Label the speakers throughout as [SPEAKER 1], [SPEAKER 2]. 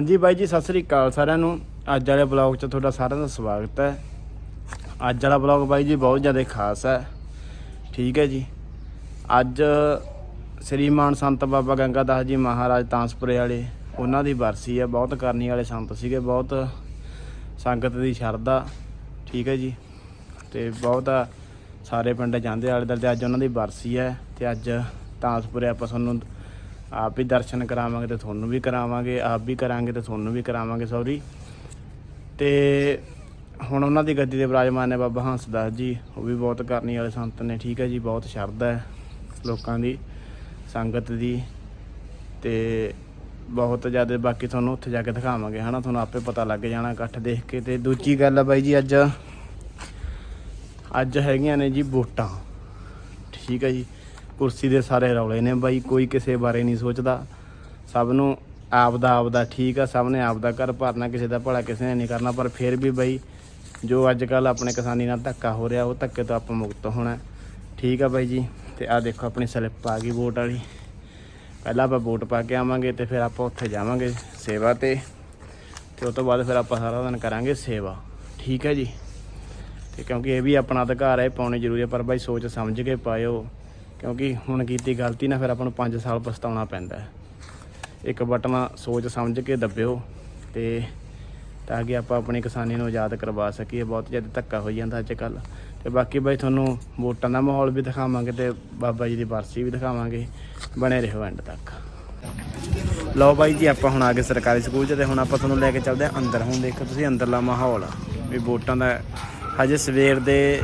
[SPEAKER 1] ਹਾਂਜੀ ਬਾਈ ਜੀ, ਸਤਿ ਸ੍ਰੀ ਅਕਾਲ ਸਾਰਿਆਂ ਨੂੰ। ਅੱਜ ਵਾਲੇ ਬਲੌਗ 'ਚ ਤੁਹਾਡਾ ਸਾਰਿਆਂ ਦਾ ਸਵਾਗਤ ਹੈ। ਅੱਜ ਵਾਲਾ ਬਲੌਗ ਬਾਈ ਜੀ ਬਹੁਤ ਜ਼ਿਆਦਾ ਖਾਸ ਹੈ। ਠੀਕ ਹੈ ਜੀ। ਅੱਜ ਸ੍ਰੀਮਾਨ ਸੰਤ ਬਾਬਾ ਗੰਗਾ ਦਾਸ ਜੀ ਮਹਾਰਾਜ ਤਾਂਸਪੁਰੇ ਵਾਲੇ, ਉਹਨਾਂ ਦੀ ਬਰਸੀ ਹੈ। ਬਹੁਤ ਕਰਨੀ ਵਾਲੇ ਸੰਤ ਸੀਗੇ, ਬਹੁਤ ਸੰਗਤ ਦੀ ਸ਼ਰਧਾ। ਠੀਕ ਹੈ ਜੀ। ਤੇ ਬਹੁਤ ਸਾਰੇ ਪਿੰਡ ਜਾਂਦੇ ਆਲੇ ਦੁਆਲੇ ਤੇ ਅੱਜ ਉਹਨਾਂ ਦੀ ਬਰਸੀ ਹੈ। ਤੇ ਅੱਜ ਤਾਂਸਪੁਰੇ ਆਪਾਂ ਤੁਹਾਨੂੰ ਆਪ ਵੀ ਦਰਸ਼ਨ ਕਰਾਵਾਂਗੇ ਤੇ ਤੁਹਾਨੂੰ ਵੀ ਕਰਾਵਾਂਗੇ, ਆਪ ਵੀ ਕਰਾਂਗੇ ਤੇ ਤੁਹਾਨੂੰ ਵੀ ਕਰਾਵਾਂਗੇ, ਸੌਰੀ। ਤੇ ਹੁਣ ਉਹਨਾਂ ਦੀ ਗੱਦੀ ਦੇ ਵਿਰਾਜਮਾਨ ਨੇ ਬਾਬਾ ਹੰਸਦਾਸ ਜੀ, ਉਹ ਵੀ ਬਹੁਤ ਕਰਨੀ ਵਾਲੇ ਸੰਤ ਨੇ, ਠੀਕ ਹੈ ਜੀ, ਬਹੁਤ ਸ਼ਰਧਾ ਹੈ ਲੋਕਾਂ ਦੀ, ਸੰਗਤ ਦੀ। ਤੇ ਬਹੁਤ ਜ਼ਿਆਦਾ ਬਾਕੀ ਤੁਹਾਨੂੰ ਉੱਥੇ ਜਾ ਕੇ ਦਿਖਾਵਾਂਗੇ, ਹਨਾ? ਤੁਹਾਨੂੰ ਆਪੇ ਪਤਾ ਲੱਗ ਜਾਣਾ ਇਕੱਠ ਦੇਖ ਕੇ। ਤੇ ਦੂਜੀ ਗੱਲ ਆ ਬਾਈ ਜੀ, ਅੱਜ ਅੱਜ ਹੈਗੀਆਂ ਨੇ ਜੀ ਵੋਟਾਂ, ਠੀਕ ਹੈ ਜੀ। ਕੁਰਸੀ ਦੇ ਸਾਰੇ ਰੌਲੇ ਨੇ ਬਾਈ, ਕੋਈ ਕਿਸੇ ਬਾਰੇ ਨਹੀਂ ਸੋਚਦਾ। ਸਭ ਨੂੰ ਆਪ ਦਾ ਆਪ ਦਾ ਠੀਕ ਆ, ਸਭ ਨੇ ਆਪ ਦਾ ਘਰ ਭਰਨਾ, ਕਿਸੇ ਦਾ ਭਲਾ ਕਿਸੇ ਨੇ ਨਹੀਂ ਕਰਨਾ। ਪਰ ਫਿਰ ਵੀ ਬਾਈ, ਜੋ ਅੱਜ ਕੱਲ ਆਪਣੇ ਕਿਸਾਨੀ ਨਾਲ ਧੱਕਾ ਹੋ ਰਿਹਾ, ਉਹ ਧੱਕੇ ਤੋਂ ਆਪਾਂ ਮੁਕਤ ਹੋਣਾ। ਠੀਕ ਆ ਬਾਈ ਜੀ, ਤੇ ਆ ਦੇਖੋ ਆਪਣੀ ਸਲਿੱਪ ਆ ਗਈ ਵੋਟ ਵਾਲੀ। ਪਹਿਲਾਂ ਆਪਾਂ ਵੋਟ ਪਾ ਕੇ ਆਵਾਂਗੇ ਤੇ ਫਿਰ ਆਪਾਂ ਉੱਥੇ ਜਾਵਾਂਗੇ ਸੇਵਾ ਤੇ। ਤੇ ਉਸ ਤੋਂ ਬਾਅਦ ਫਿਰ ਆਪਾਂ ਸਾਰਾ ਦਿਨ ਕਰਾਂਗੇ ਸੇਵਾ। ਠੀਕ ਹੈ ਜੀ। ਤੇ ਕਿਉਂਕਿ ਇਹ ਵੀ ਆਪਣਾ ਅਧਿਕਾਰ ਹੈ, ਇਹ ਪਾਉਣੀ ਜ਼ਰੂਰੀ ਹੈ ਪਰ ਬਾਈ ਸੋਚ ਸਮਝ ਕੇ ਪਾਇਓ। ਕਿਉਂਕਿ ਹੁਣ ਕੀਤੀ ਗਲਤੀ ਨਾ ਫਿਰ ਆਪਾਂ ਨੂੰ 5 ਸਾਲ ਪਛਤਾਉਣਾ ਪੈਂਦਾ ਹੈ। ਇੱਕ ਬਟਨਾ ਸੋਚ ਸਮਝ ਕੇ ਦੱਬਿਓ ਤੇ ਤਾਂ ਕਿ ਆਪਾਂ ਆਪਣੀ ਕਿਸਾਨੀ ਨੂੰ ਆਜ਼ਾਦ ਕਰਵਾ ਸਕੀਏ। ਬਹੁਤ ਜ਼ਿਆਦਾ ਧੱਕਾ ਹੋਈ ਜਾਂਦਾ ਅੱਜ ਕੱਲ ਤੇ ਬਾਕੀ ਬਾਈ ਤੁਹਾਨੂੰ ਵੋਟਾਂ ਦਾ ਮਾਹੌਲ ਵੀ ਦਿਖਾਵਾਂਗੇ ਤੇ ਬਾਬਾ ਜੀ ਦੀ ਵਰਸੀ ਵੀ ਦਿਖਾਵਾਂਗੇ। ਬਣੇ ਰਹੋ ਐਂਡ ਤੱਕ। ਲਓ ਬਾਈ ਜੀ, ਆਪਾਂ ਹੁਣ ਆ ਗਏ ਸਰਕਾਰੀ ਸਕੂਲ 'ਚ ਤੇ ਹੁਣ ਆਪਾਂ ਤੁਹਾਨੂੰ ਲੈ ਕੇ ਚੱਲਦੇ ਹਾਂ ਅੰਦਰ। ਹੁਣ ਦੇਖੋ ਤੁਸੀਂ ਅੰਦਰਲਾ ਮਾਹੌਲ ਵੀ ਵੋਟਾਂ ਦਾ ਹਜੇ ਸਵੇਰ ਦੇ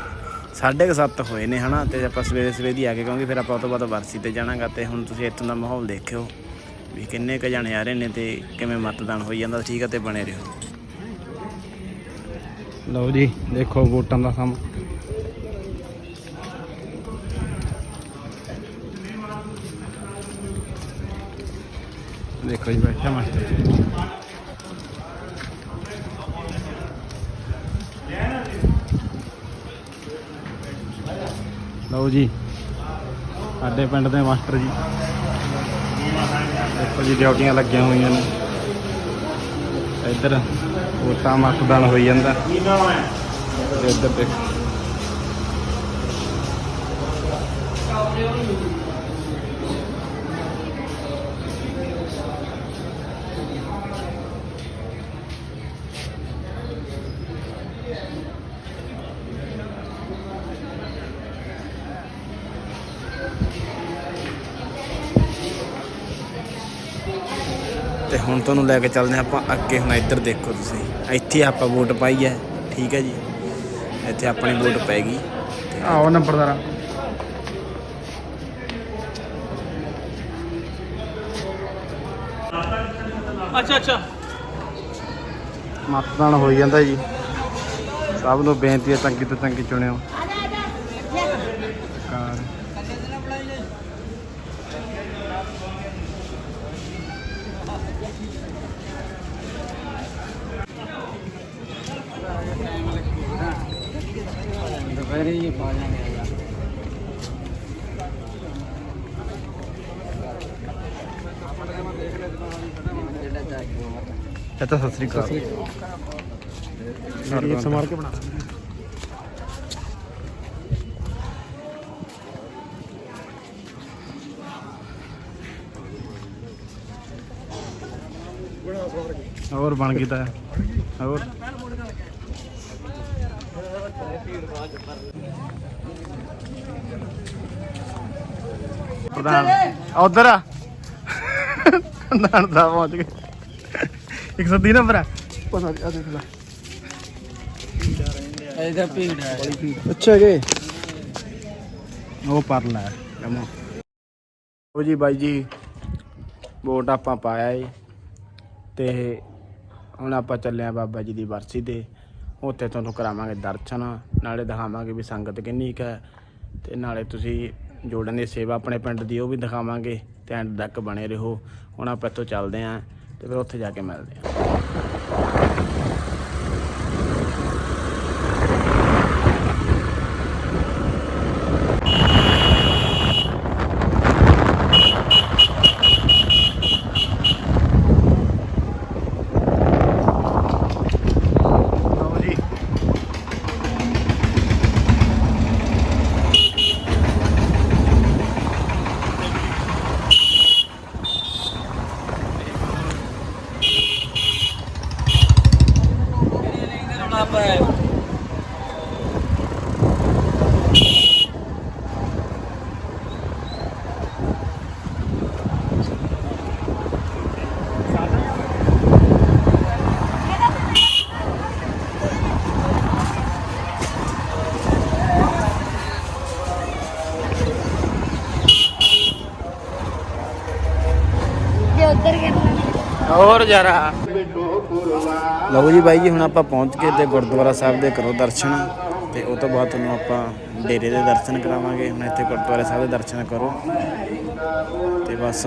[SPEAKER 1] 7:30 ਹੋਏ ਨੇ, ਹਨਾ? ਤੇ ਆਪਾਂ ਸਵੇਰੇ ਸਵੇਰੇ ਦੀ ਆ ਗਏ, ਕਿਉਂਕਿ ਫਿਰ ਆਪਾਂ ਉਹ ਤੋਂ ਬਾਅਦ ਵਰਸੀ ਤੇ ਜਾਣਾਗਾ ਤੇ ਹੁਣ ਤੁਸੀਂ ਇੱਥੋਂ ਦਾ ਮਾਹੌਲ ਦੇਖਿਓ ਵੀ ਕਿੰਨੇ ਕ ਜਾਣੇ ਆ ਰਹੇ ਨੇ ਤੇ ਕਿਵੇਂ ਮਤਦਾਨ ਹੋਈ ਜਾਂਦਾ, ਠੀਕ ਹੈ ਤੇ ਬਣੇ ਰਹੋ। ਲਓ ਜੀ, ਦੇਖੋ ਵੋਟਾਂ ਦਾ ਸਮਾਂ। ਦੇਖੋ ਜੀ, ਬੈਠਾ ਮਾਸਟਰ ਲਓ ਜੀ। ਸਾਡੇ ਪਿੰਡ ਦੇ ਮਾਸਟਰ ਜੀ। ਦੇਖੋ ਜੀ, ਡਿਊਟੀਆਂ ਲੱਗੀਆਂ ਹੋਈਆਂ ਨੇ। ਇੱਧਰ ਵੋਟਾਂ ਮਤਦਾਨ ਹੋਈ ਜਾਂਦਾ। ਇੱਧਰ ਦੇਖੋ। ਤੇ ਹੁਣ ਤੁਹਾਨੂੰ ਲੈ ਕੇ ਚੱਲਦੇ ਹਾਂ ਆਪਾਂ ਅੱਗੇ। ਹੁਣ ਇੱਧਰ ਦੇਖੋ ਤੁਸੀਂ। ਇੱਥੇ ਆਪਾਂ ਵੋਟ ਪਾਈ ਹੈ। ਠੀਕ ਹੈ ਜੀ। ਇੱਥੇ ਆਪਣੀ ਵੋਟ ਪੈ ਗਈ। ਆਓ ਨੰਬਰਦਾਰਾ।
[SPEAKER 2] ਅੱਛਾ ਅੱਛਾ।
[SPEAKER 1] ਮਤਦਾਨ ਹੋਈ ਜਾਂਦਾ ਜੀ। ਸਭ ਨੂੰ ਬੇਨਤੀ ਹੈ ਚੰਗੀ ਤੋਂ ਚੰਗੀ ਚੁਣਿਓ। ਕਾਰ
[SPEAKER 2] ਦੁਪਹਿਰੇ ਹੀ ਪਾ ਜਾਣੇ ਆ
[SPEAKER 1] ਚਾਚਾ ਸਤਿ ਸ੍ਰੀ ਅਕਾਲ। ਮੇਰੀ ਸਮਾਰ ਕੇ ਬਣਾ ਹੋਰ ਬਣ ਗਈ ਤਾਂ। ਹੋਰ। ਪ੍ਰਧਾਨ ਉਧਰ ਆ। ਸਾਹਿਬ ਪਹੁੰਚ ਗਏ। 130 ਨੰਬਰ ਆ। ਪਤਾ ਆ ਦੇਖ ਲੈ।
[SPEAKER 2] ਇਹਦਾ ਭੀੜ ਹੈ।
[SPEAKER 1] ਅੱਛਾ ਜੀ। ਉਹ ਪਰ ਲੈ ਜਮਾ। ਉਹ ਜੀ ਬਾਈ ਜੀ ਵੋਟ ਆਪਾਂ ਪਾਇਆ ਏ। ਤੇ ਹੁਣ ਆਪਾਂ ਚੱਲੇ ਆ ਬਾਬਾ ਜੀ ਦੀ ਬਰਸੀ ਤੇ। ਉੱਥੇ ਤੁਹਾਨੂੰ ਕਰਾਵਾਂਗੇ ਦਰਸ਼ਨ, ਨਾਲੇ ਦਿਖਾਵਾਂਗੇ ਵੀ ਸੰਗਤ ਕਿੰਨੀ ਕੁ ਹੈ। ਤੇ ਨਾਲੇ ਤੁਸੀਂ ਜੋੜਨ ਦੀ ਸੇਵਾ ਆਪਣੇ ਪਿੰਡ ਦੀ, ਉਹ ਵੀ ਦਿਖਾਵਾਂਗੇ ਤੇ ਐਂਡ ਤੱਕ ਬਣੇ ਰਹੋ। ਹੁਣ ਆਪਾਂ ਇੱਥੋਂ ਚੱਲਦੇ ਆਂ ਤੇ ਫਿਰ ਉੱਥੇ ਜਾ ਕੇ ਮਿਲਦੇ ਆਂ
[SPEAKER 3] है और
[SPEAKER 2] जा रहा
[SPEAKER 1] ਲਓ ਜੀ ਬਾਈ ਜੀ, ਹੁਣ ਆਪਾਂ ਪਹੁੰਚ ਕੇ ਤੇ ਗੁਰਦੁਆਰਾ ਸਾਹਿਬ ਦੇ ਕਰੋ ਦਰਸ਼ਨ। ਤੇ ਉਹ ਤੋਂ ਬਾਅਦ ਤੁਹਾਨੂੰ ਆਪਾਂ ਡੇਰੇ ਦੇ ਦਰਸ਼ਨ ਕਰਾਵਾਂਗੇ। ਹੁਣ ਇੱਥੇ ਗੁਰਦੁਆਰਾ ਸਾਹਿਬ ਦੇ ਦਰਸ਼ਨ ਕਰੋ। ਤੇ ਬਸ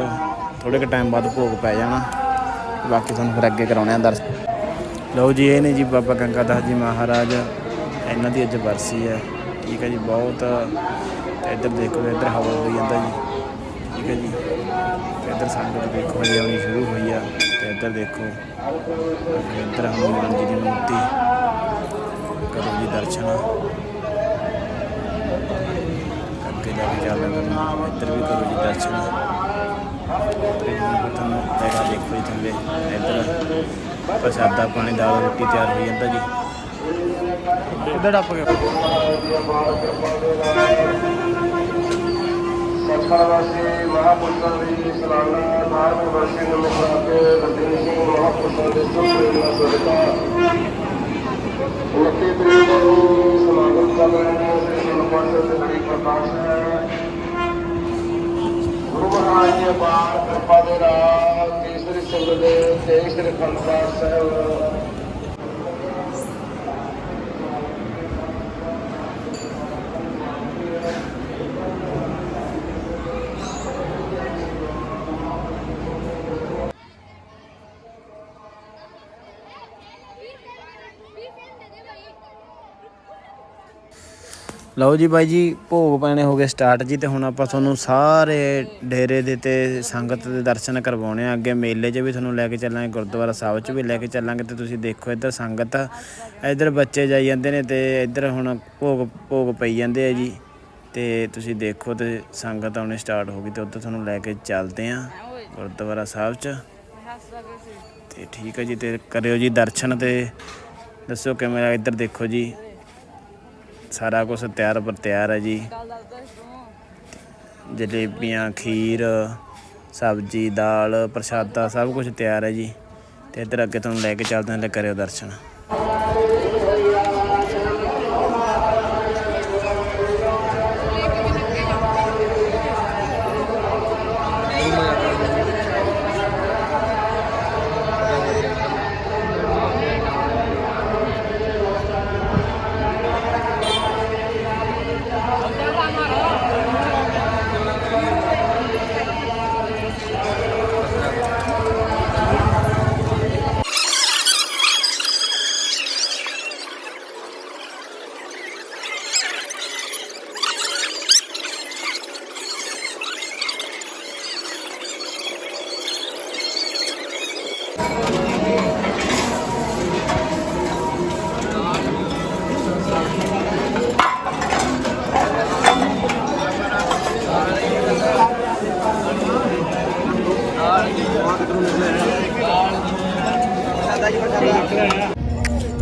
[SPEAKER 1] ਥੋੜੇ ਕੁ ਟਾਈਮ ਬਾਅਦ ਭੋਗ ਪੈ ਜਾਣਾ। ਬਾਕੀ ਤੁਹਾਨੂੰ ਫਿਰ ਅੱਗੇ ਕਰਾਉਣੇ ਆ ਦਰਸ਼ਨ। ਲਓ ਜੀ, ਇਹ ਨੇ ਜੀ ਬਾਬਾ ਗੰਗਾ ਦਾਸ ਜੀ ਮਹਾਰਾਜ। ਇਹਨਾਂ ਦੀ ਅੱਜ ਵਰਸੀ ਹੈ। ਠੀਕ ਹੈ ਜੀ, ਬਹੁਤ ਇੱਧਰ ਦੇਖੋ, ਇੱਧਰ ਹਵਾ ਹੋਈ ਜਾਂਦਾ ਜੀ। ਠੀਕ ਹੈ ਜੀ। ਤੇ ਇੱਧਰ ਸੰਗਤ ਦੇਖੋ, ਹਜੇ ਆਉਣੀ ਸ਼ੁਰੂ ਹੋਈ ਆ। ਤੇ ਇੱਧਰ ਦੇਖੋ, ਅੱਗੇ ਇੱਧਰ ਹਨੂਮਾਨ ਜੀ ਦੀ ਮੂਰਤੀ। ਕਰੋ ਜੀ ਦਰਸ਼ਨ। ਅੱਗੇ ਜਾ ਕੇ ਚੱਲਦੇ ਹਾਂ ਇੱਧਰ ਵੀ ਕਰੋ ਜੀ ਦਰਸ਼ਨ। ਤੁਹਾਨੂੰ ਪੈਗਾ ਦੇਖੋ ਜੀ ਥੱਲੇ, ਇੱਧਰ ਪ੍ਰਸ਼ਾਦਾ ਪਾਣੀ, ਦਾਲ ਰੋਟੀ ਤਿਆਰ ਹੋਈ ਜਾਂਦਾ ਜੀ।
[SPEAKER 2] ਕਿੱਧਰ ਟੱਪ ਗਿਆ
[SPEAKER 4] ਸਤਿਕਾਰਵਾਸੀ ਮਹਾਪੁਰਸ਼ਾਂ ਦੀ ਸਲਾਨਾ ਧਾਰਮਿਕ ਵਰਸ਼ੀ ਨੂੰ ਮੁਕਰਾ ਸਿੰਘ ਮਹਾਪੁਰਸ਼ਾਂ ਦੇ ਸੁਖੇ ਨਾਲ ਸਦਕਾ ਉਨਤੀ ਤਰੀਕ ਨੂੰ ਸਮਾਗਮ ਕਰ ਰਹੇ ਨੇ ਸ੍ਰੀ ਗੁਰੂ ਪਾਤਸ਼ਾਹ ਪ੍ਰਕਾਸ਼ ਹੈ। ਗੁਰੂ ਮਹਾਰਾਜ ਜੀ ਬਾਰ ਕਿਰਪਾ ਦੇ ਰਾਹ ਤੀਸਰੀ ਸੰਗਤ ਦੇ ਤੇਈ ਸ੍ਰੀ ਖੰਡ ਸਾਹਿਬ
[SPEAKER 1] ਲਓ ਜੀ ਬਾਈ ਜੀ, ਭੋਗ ਪੈਣੇ ਹੋ ਗਏ ਸਟਾਰਟ ਜੀ ਤੇ ਹੁਣ ਆਪਾਂ ਤੁਹਾਨੂੰ ਸਾਰੇ ਡੇਰੇ ਦੇ ਤੇ ਸੰਗਤ ਦੇ ਦਰਸ਼ਨ ਕਰਵਾਉਣੇ ਆ। ਅੱਗੇ ਮੇਲੇ 'ਚ ਵੀ ਤੁਹਾਨੂੰ ਲੈ ਕੇ ਚੱਲਾਂਗੇ, ਗੁਰਦੁਆਰਾ ਸਾਹਿਬ 'ਚ ਵੀ ਲੈ ਕੇ ਚੱਲਾਂਗੇ ਤੇ ਤੁਸੀਂ ਦੇਖੋ ਇੱਧਰ ਸੰਗਤ, ਇੱਧਰ ਬੱਚੇ ਜਾਈ ਜਾਂਦੇ ਨੇ ਤੇ ਇੱਧਰ ਹੁਣ ਭੋਗ ਭੋਗ ਪਈ ਜਾਂਦੇ ਆ ਜੀ ਤੇ ਤੁਸੀਂ ਦੇਖੋ ਤੇ ਸੰਗਤ ਆਉਣੀ ਸਟਾਰਟ ਹੋ ਗਈ ਤੇ ਉੱਧਰ ਤੁਹਾਨੂੰ ਲੈ ਕੇ ਚੱਲਦੇ ਆ ਗੁਰਦੁਆਰਾ ਸਾਹਿਬ 'ਚ। ਤੇ ਠੀਕ ਹੈ ਜੀ ਤੇ ਕਰਿਓ ਜੀ ਦਰਸ਼ਨ ਤੇ। ਦੱਸੋ ਕਿਵੇਂ ਇੱਧਰ ਦੇਖੋ ਜੀ। ਸਾਰਾ ਕੁਝ ਤਿਆਰ ਪਰ ਤਿਆਰ ਹੈ ਜੀ। ਜਲੇਬੀਆਂ, ਖੀਰ, ਸਬਜ਼ੀ, ਦਾਲ, ਪ੍ਰਸ਼ਾਦਾ ਸਭ ਕੁਝ ਤਿਆਰ ਹੈ ਜੀ। ਤੇ ਇੱਧਰ ਅੱਗੇ ਤੁਹਾਨੂੰ ਲੈ ਕੇ ਚੱਲਦੇ ਹਾਂ ਲੈ ਕਰਿਓ ਦਰਸ਼ਨ।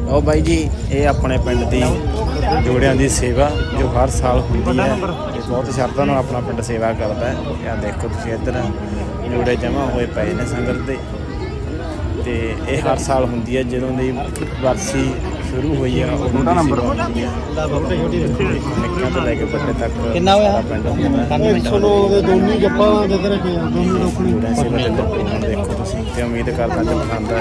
[SPEAKER 1] ਉਹ ਬਾਈ ਜੀ ਇਹ ਆਪਣੇ ਪਿੰਡ ਦੀ ਜੋੜਿਆਂ ਦੀ ਸੇਵਾ ਜੋ ਹਰ ਸਾਲ ਹੁੰਦੀ ਹੈ। ਤੇ ਬਹੁਤ ਸ਼ਰਧਾ ਨਾਲ ਆਪਣਾ ਪਿੰਡ ਸੇਵਾ ਕਰਦਾ ਹੈ। ਇਹ ਦੇਖੋ ਤੁਸੀਂ ਇੱਧਰ ਜੋੜੇ ਜਮਾ ਹੋਏ ਪਏ ਨੇ ਸੰਗਤ ਦੇ। ਤੇ ਇਹ ਹਰ ਸਾਲ ਹੁੰਦੀ ਹੈ ਜਦੋਂ ਦੀ ਵਰਸੀ ਸ਼ੁਰੂ ਹੋਈ ਹੈ ਉਦੋਂ ਦੀ ਹੈ। ਨਿੱਕਿਆਂ ਤੋਂ ਲੈ ਕੇ ਵੱਡੇ ਤੱਕ
[SPEAKER 2] ਕਿੰਨਾ ਹੋਇਆ?
[SPEAKER 1] ਪਿੰਡ ਹੁੰਦਾ ਹੈ।
[SPEAKER 2] 109 ਦੇ ਦੋਨੀ ਜੱਪਾਂ ਦੇ ਤੇਰੇ ਦੋਨੀ
[SPEAKER 1] ਸੇਵਾ ਦੇ ਦੇਖੋ ਤੁਸੀਂ ਤੇ ਉਮੀਦ ਕਰਦਾ ਕਿ ਪਸੰਦ